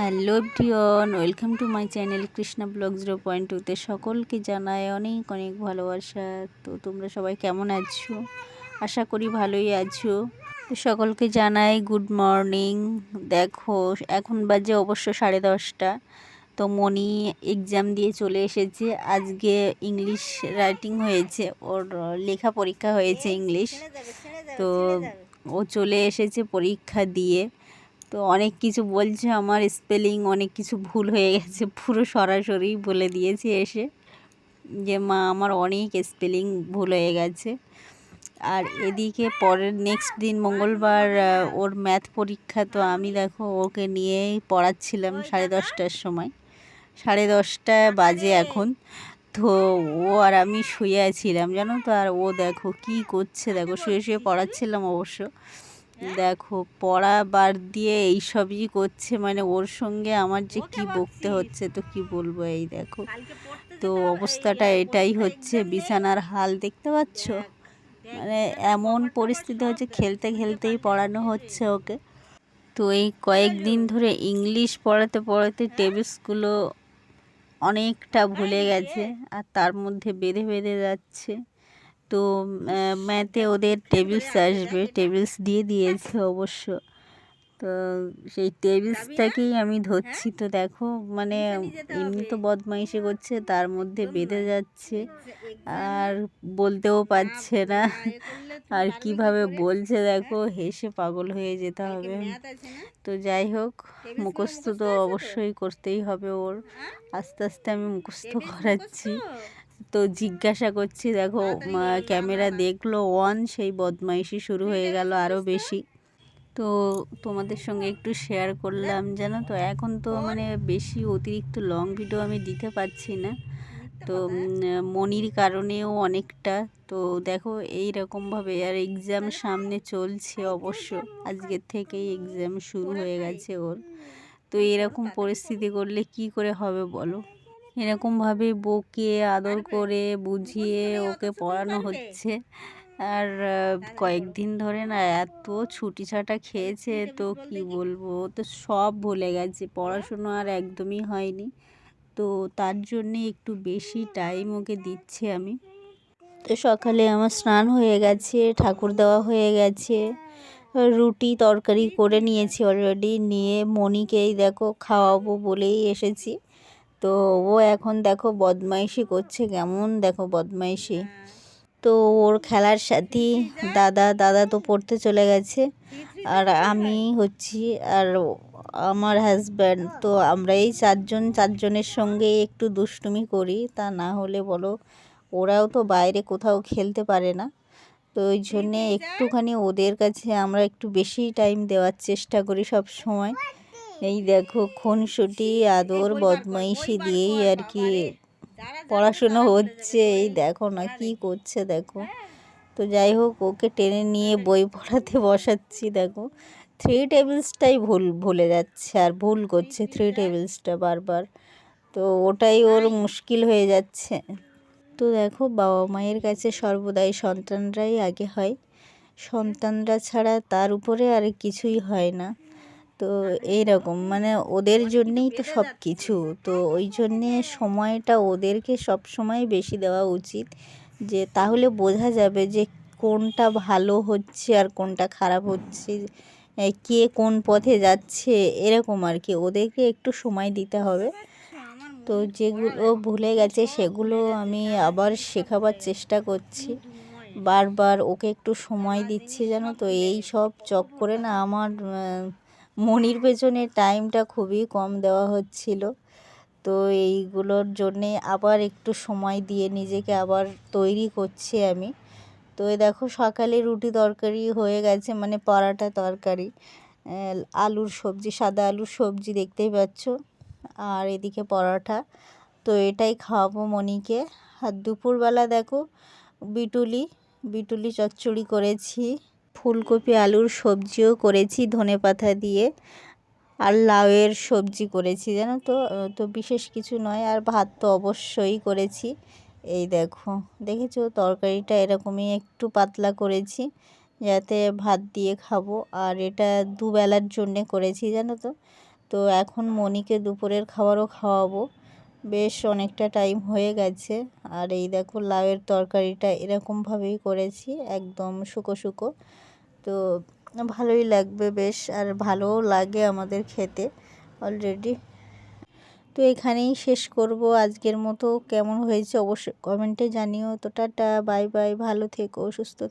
Hello প্রিয়ন welcome to my channel Krishna blog zero point টুতে সকলকে জানাই অনেক অনেক ভালোবাসা। তো তোমরা সবাই কেমন আছো? আশা করি ভালোই আছো। তো সকলকে জানাই গুড মর্নিং। দেখো এখন বাজে অবশ্য সাড়ে দশটা। তো মনি এক্সাম দিয়ে চলে এসেছে। আজকে ইংলিশ রাইটিং হয়েছে। ওর লেখা পরীক্ষা হয়েছে ইংলিশ তো ও চলে এসেছে পরীক্ষা দিয়ে। তো অনেক কিছু বলছে আমার স্পেলিং অনেক কিছু ভুল হয়ে গেছে, পুরো সরাসরি বলে দিয়েছে এসে যে, মা, আমার অনেক স্পেলিং ভুল হয়ে গেছে। আর এদিকে পরের নেক্সট দিন মঙ্গলবার ওর ম্যাথ পরীক্ষা, তো আমি দেখো ওকে নিয়েই পড়াচ্ছিলাম সাড়ে দশটার সময়। সাড়ে দশটা বাজে এখন। তো ও আর আমি শুয়ে ছিলাম জানো তো? আর ও দেখো কি করছে, দেখো শুয়ে শুয়ে পড়াচ্ছিলাম অবশ্য। দেখো পড়া বার দিয়ে এই সবই করছে মানে ওর সঙ্গে আমার যে কি বকতে হচ্ছে তো কি বলব এই দেখো। তো অবস্থাটা এটাই হচ্ছে বিছানার হাল দেখতে পাচ্ছ? মানে এমন পরিস্থিতি হচ্ছে খেলতে খেলতেই পড়ানো হচ্ছে ওকে। তো এই কয়েকদিন ধরে ইংলিশ পড়াতে পড়াতে টেবিলসগুলো অনেকটা ভুলে গেছে আর তার মধ্যে বেঁধে বেঁধে যাচ্ছে। তো ম্যাথে ওদের টেবিলস আসবে। টেবিলস দিয়ে দিয়েছে অবশ্য। তো সেই টেবিলসটাকেই আমি ধরছি। তো দেখো মানে এমনি তো বদমাইশি করছে, তার মধ্যে বেঁধে যাচ্ছে। আর বলতেও পারছে না। আর কীভাবে বলছে দেখো, হেসে পাগল হয়ে যেতে হবে। তো যাই হোক, মুখস্থ তো অবশ্যই করতেই হবে ওর। আস্তে আস্তে আমি মুখস্থ করাচ্ছি। তো জিজ্ঞাসা করছি দেখো ক্যামেরা দেখল অন সেই বদমাইশি শুরু হয়ে গেল আরও বেশি। তো তোমাদের সঙ্গে একটু শেয়ার করলাম জানো তো? এখন তো মানে বেশি অতিরিক্ত লং ভিডিও আমি দিতে পারছি না। তো মনির কারণেও অনেকটা। তো দেখো এই রকমভাবে আর এক্সাম সামনে চলছে অবশ্য। আজকের থেকেই এক্সাম শুরু হয়ে গেছে ওর। তো এরকম পরিস্থিতি করলে কি করে হবে বলো? এরকমভাবে বকে আদর করে বুঝিয়ে ওকে পড়ানো হচ্ছে। আর কয়েকদিন ধরে না এত ছুটি ছাটা খেয়েছে তো কি বলব? তো সব ভুলে গেছে। পড়াশুনো আর একদমই হয়নি। তো তার জন্যে একটু বেশি টাইম ওকে দিচ্ছি আমি। তো সকালে আমার স্নান হয়ে গেছে ঠাকুর দেওয়া হয়ে গেছে। রুটি তরকারি করে নিয়েছি অলরেডি নিয়ে মনিকেই দেখো খাওয়াবো বলেই এসেছি। তো ও এখন দেখো বদমাইশি করছে, কেমন দেখো বদমাইশি। তো ওর খেলার সাথী দাদা দাদা তো পড়তে চলে গেছে। আর আমি হচ্ছি, আর আমার হাজব্যান্ড তো আমরা এই চারজন, চারজনের সঙ্গে একটু দুষ্টুমি করি, তা না হলে বলো ওরাও তো বাইরে কোথাও খেলতে পারে না। তো ওই জন্যে একটুখানি ওদের কাছে আমরা একটু বেশি টাইম দেওয়ার চেষ্টা করি সব সময়। এই দেখো, খুনসুটি, আদর, বদমাইশি দিয়েই আর কি পড়াশুনো হচ্ছে। এই দেখো না কি করছে, দেখো। তো যাই হোক, ওকে টেনে নিয়ে বই পড়াতে বসাচ্ছি, দেখো। থ্রি টেবিলসটাই ভুল, ভুলে যাচ্ছে আর ভুল করছে থ্রি টেবিলসটা বারবার। তো ওটাই ওর মুশকিল হয়ে যাচ্ছে। তো দেখো, বাবা মায়ের কাছে সর্বদাই সন্তানরাই আগে হয়। সন্তানরা ছাড়া তার উপরে আর কিছুই হয় না। তো এইরকম মানে ওদের জন্যেই তো সব কিছু তো ওই জন্যে সময়টা ওদেরকে সব সময় বেশি দেওয়া উচিত যে তাহলে বোঝা যাবে যে কোনটা ভালো হচ্ছে আর কোনটা খারাপ হচ্ছে কে কোন পথে যাচ্ছে, এরকম আর কি। ওদেরকে একটু সময় দিতে হবে। তো যেগুলো ভুলে গেছে সেগুলো আমি আবার শেখাবার চেষ্টা করছি। বারবার ওকে একটু সময় দিচ্ছি জানো তো এই সব চক্করে না আমার মনির পেছনে টাইমটা খুবই কম দেওয়া হচ্ছিল। তো এইগুলোর জন্যে আবার একটু সময় দিয়ে নিজেকে আবার তৈরি করছি আমি। তো দেখো, সকালে রুটি তরকারি হয়ে গেছে মানে পরাটা তরকারি। আলুর সবজি, সাদা আলুর সবজি দেখতেই পাচ্ছ। আর এদিকে পরোটা। তো এটাই খাওয়াবো মনিকে। আর দুপুরবেলা দেখো, বিটুলি বিটুলি চচ্চড়ি করেছি। ফুলকপি, আলুর সবজিও করেছি, ধনে পাতা দিয়ে আর লাউয়ের সবজি করেছি। জানো তো তো বিশেষ কিছু নয়, আর ভাত তো অবশ্যই করেছি। এই দেখো, দেখেছ? তরকারিটা এরকমই একটু পাতলা করেছি, যাতে ভাত দিয়ে খাব। আর এটা দুবেলার জন্যে করেছি, জানো তো? তো এখন মনিকে দুপুরের খাবারও খাওয়াবো। বেশ অনেকটা টাইম হয়ে গেছে। আর এই দেখো, লাউয়ের তরকারিটা এরকমভাবেই করেছি, একদম শুকো শুকো। তো ভালোই লাগবে বেশ, আর ভালোও লাগে আমাদের খেতে অলরেডি তো এখানেই শেষ করব। আজকের মতো কেমন হয়েছে অবশ্যই কমেন্টে জানিও। তো টাটা বাই বাই ভালো থেকো, সুস্থ থেকো।